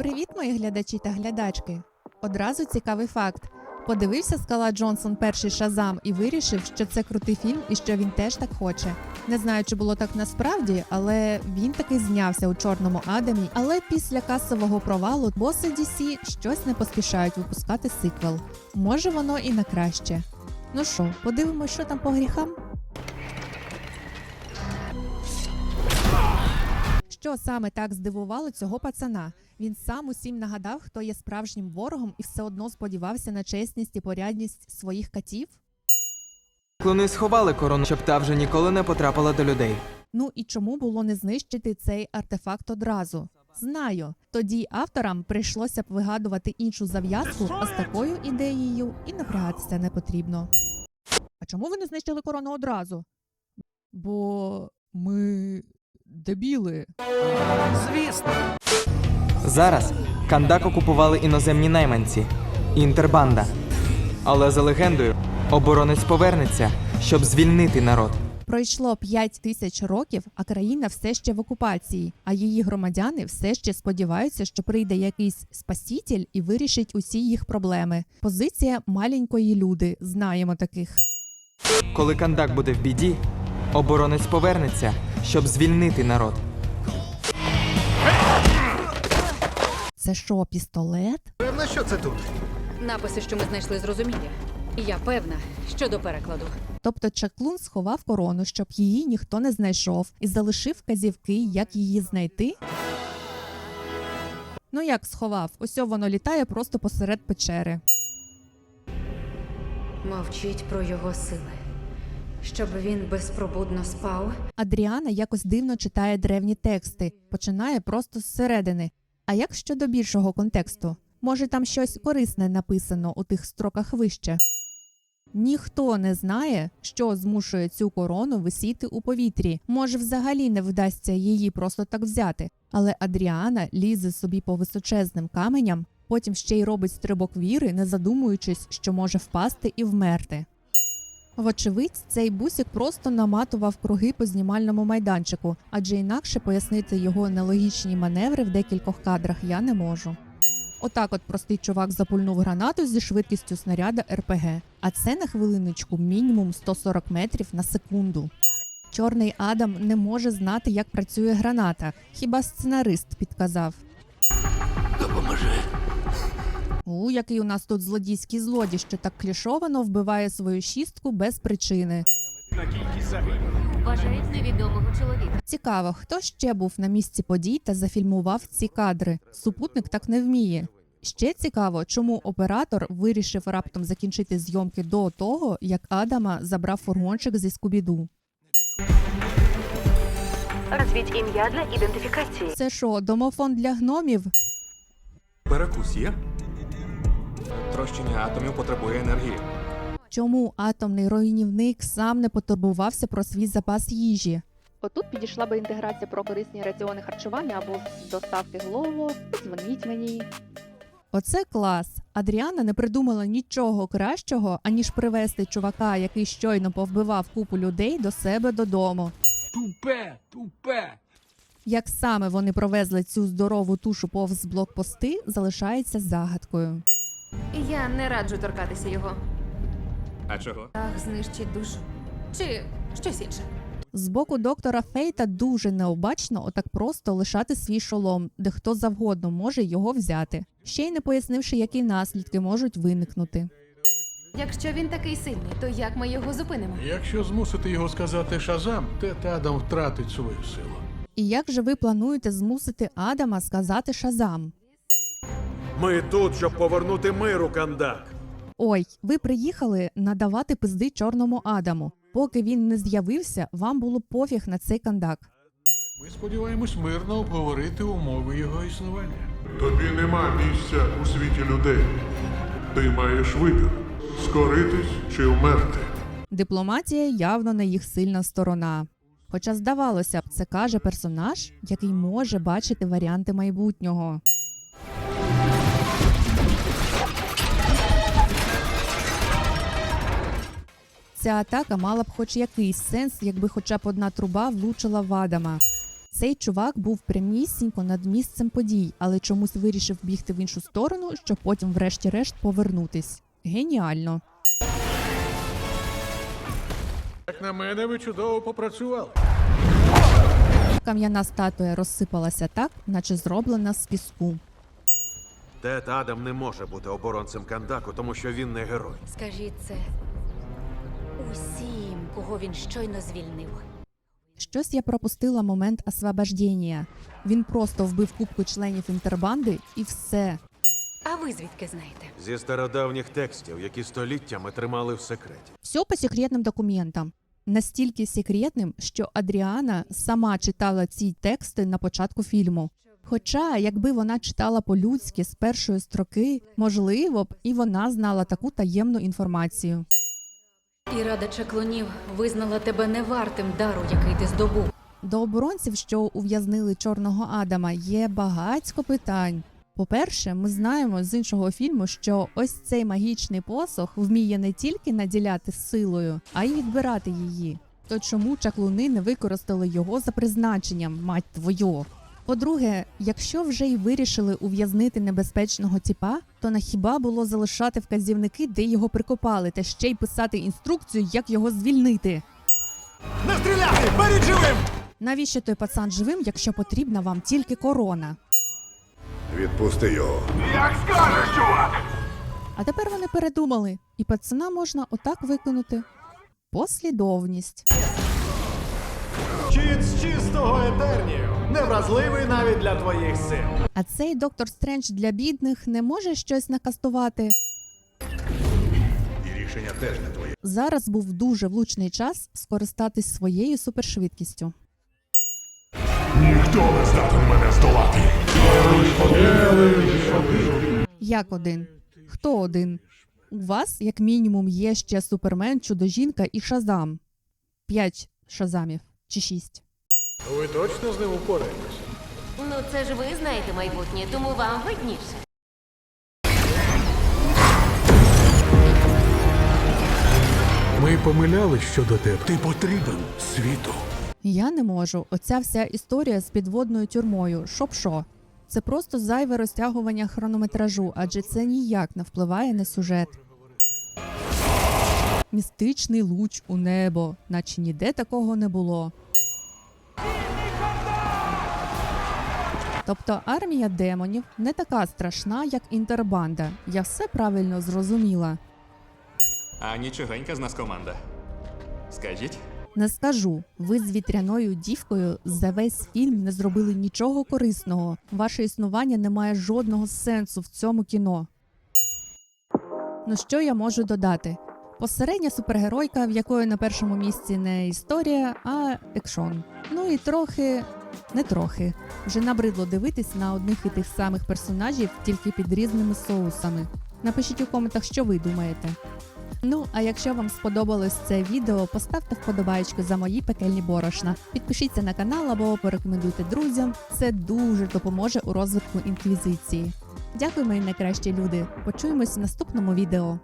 Привіт, мої глядачі та глядачки. Одразу цікавий факт. Подивився скала Джонсон перший шазам і вирішив, що це крутий фільм і що він теж так хоче. Не знаю, чи було так насправді, але він таки знявся у чорному Адамі. Але після касового провалу боси DC щось не поспішають випускати сиквел. Може, воно і на краще. Ну що, подивимось, що там по гріхам? Що саме так здивувало цього пацана? Він сам усім нагадав, хто є справжнім ворогом, і все одно сподівався на чесність і порядність своїх катів. Клони сховали корону, щоб та вже ніколи не потрапила до людей. Ну і чому було не знищити цей артефакт одразу? Знаю. Тоді авторам прийшлося б вигадувати іншу зав'язку, а з такою ідеєю і напрягатися не потрібно. А чому ви не знищили корону одразу? Бо ми дебіли. Зараз Кандак окупували іноземні найманці інтербанда. Але за легендою, оборонець повернеться, щоб звільнити народ. Пройшло 5 тисяч років, а країна все ще в окупації, а її громадяни все ще сподіваються, що прийде якийсь спаситель і вирішить усі їх проблеми. Позиція маленької люди, знаємо таких. Коли Кандак буде в біді, оборонець повернеться, щоб звільнити народ. Це що, пістолет? Певно, що це тут? Написи, що ми знайшли, зрозумілі. Я певна щодо перекладу. Тобто чаклун сховав корону, щоб її ніхто не знайшов, і залишив вказівки, як її знайти. Ну як сховав? Ось воно літає просто посеред печери. Мовчить про його сили. Щоб він безпробудно спав. Адріана якось дивно читає древні тексти, починає просто зсередини. А як щодо більшого контексту? Може, там щось корисне написано у тих строках вище? Ніхто не знає, що змушує цю корону висіти у повітрі. Може, взагалі не вдасться її просто так взяти. Але Адріана лізе собі по височезним каменям, потім ще й робить стрибок віри, не задумуючись, що може впасти і вмерти. Вочевидь, цей бусик просто наматував круги по знімальному майданчику, адже інакше пояснити його нелогічні маневри в декількох кадрах я не можу. Отак от простий чувак запульнув гранату зі швидкістю снаряда РПГ, а це на хвилиночку мінімум 140 метрів на секунду. Чорний Адам не може знати, як працює граната, хіба сценарист підказав. У, який у нас тут злодійський злодій, що так клішовано вбиває свою шістку без причини. Вважають невідомого чоловіка. Цікаво, хто ще був на місці подій та зафільмував ці кадри. Супутник так не вміє. Ще цікаво, чому оператор вирішив раптом закінчити зйомки до того, як Адама забрав фургончик зі Скубіду. Назвіть ім'я для ідентифікації. Це що, домофон для гномів? Перекус є? Трощення атомів потребує енергії. Чому атомний руйнівник сам не потурбувався про свій запас їжі? Отут підійшла би інтеграція про корисні раціони харчування або доставки голову. Дзвоніть мені. Оце клас. Адріана не придумала нічого кращого, аніж привезти чувака, який щойно повбивав купу людей до себе додому. Тупе, тупе. Як саме вони провезли цю здорову тушу повз блокпости, залишається загадкою. Я не раджу торкатися його. А чого? Ах, знищить душу. Чи щось інше. З боку доктора Фейта дуже необачно отак просто лишати свій шолом, де хто завгодно може його взяти, ще й не пояснивши, які наслідки можуть виникнути. Якщо він такий сильний, то як ми його зупинимо? Якщо змусити його сказати Шазам, Тет Адам втратить свою силу. І як же ви плануєте змусити Адама сказати Шазам? Ми тут, щоб повернути миру, Кандак. Ой, ви приїхали надавати пизди чорному Адаму. Поки він не з'явився, вам було пофіг на цей кандак. Ми сподіваємось мирно обговорити умови його існування. Тобі нема місця у світі людей. Ти маєш вибір скоритись чи вмерти. Дипломатія явно не їх сильна сторона. Хоча, здавалося б, це каже персонаж, який може бачити варіанти майбутнього. Ця атака мала б хоч якийсь сенс, якби хоча б одна труба влучила в Адама. Цей чувак був прямісінько над місцем подій, але чомусь вирішив бігти в іншу сторону, щоб потім, врешті-решт, повернутись. Геніально. Як на мене, ви чудово попрацювали. Кам'яна статуя розсипалася так, наче зроблена з піску. Тед Адам не може бути оборонцем Кандаку, тому що він не герой. Скажіть це кого він щойно звільнив. Щось я пропустила момент освобождення. Він просто вбив кубку членів інтербанди і все. А ви звідки знаєте? Зі стародавніх текстів, які століттями тримали в секреті. Все по секретним документам. Настільки секретним, що Адріана сама читала ці тексти на початку фільму. Хоча, якби вона читала по-людськи з першої строки, можливо б і вона знала таку таємну інформацію. І рада чаклунів визнала тебе невартим дару, який ти здобув. До оборонців, що ув'язнили чорного Адама, є багатько питань. По-перше, ми знаємо з іншого фільму, що ось цей магічний посох вміє не тільки наділяти силою, а й відбирати її. То чому чаклуни не використали його за призначенням, мать твою? По-друге, якщо вже й вирішили ув'язнити небезпечного тіпа, то на хіба було залишати вказівники, де його прикопали, та ще й писати інструкцію, як його звільнити? Не стріляти! Беріть живим! Навіщо той пацан живим, якщо потрібна вам тільки корона? Відпусти його. Як скажеш, чувак! А тепер вони передумали, і пацана можна отак викинути. Послідовність. Чіт з чистого етернію. Невразливий навіть для твоїх сил. А цей доктор Стрендж для бідних не може щось накастувати. І рішення теж не твоє. Зараз був дуже влучний час скористатись своєю супершвидкістю. Ніхто не здатен мене здолати. Як один? Хто один? У вас, як мінімум, є ще супермен, чудо-жінка і шазам. П'ять шазамів чи шість. Ви точно з ним упораєтесь? Ну це ж ви знаєте майбутнє, тому вам видніше. Ми помилялись щодо тебе. Ти потрібен світу. Я не можу. Оця вся історія з підводною тюрмою. Що? Це просто зайве розтягування хронометражу, адже це ніяк не впливає на сюжет. Містичний луч у небо, наче ніде такого не було. Тобто армія демонів не така страшна, як інтербанда. Я все правильно зрозуміла. А нічогенька з нас команда. Скажіть? Не скажу, ви з вітряною дівкою за весь фільм не зробили нічого корисного. Ваше існування не має жодного сенсу в цьому кіно. Ну що я можу додати? Посередня супергеройка, в якої на першому місці не історія, а екшон. Ну і трохи, не трохи. Вже набридло дивитись на одних і тих самих персонажів, тільки під різними соусами. Напишіть у коментах, що ви думаєте. Ну, а якщо вам сподобалось це відео, поставте вподобайку за мої пекельні борошна. Підпишіться на канал або порекомендуйте друзям. Це дуже допоможе у розвитку інквізиції. Дякую, мої найкращі люди. Почуємось в наступному відео.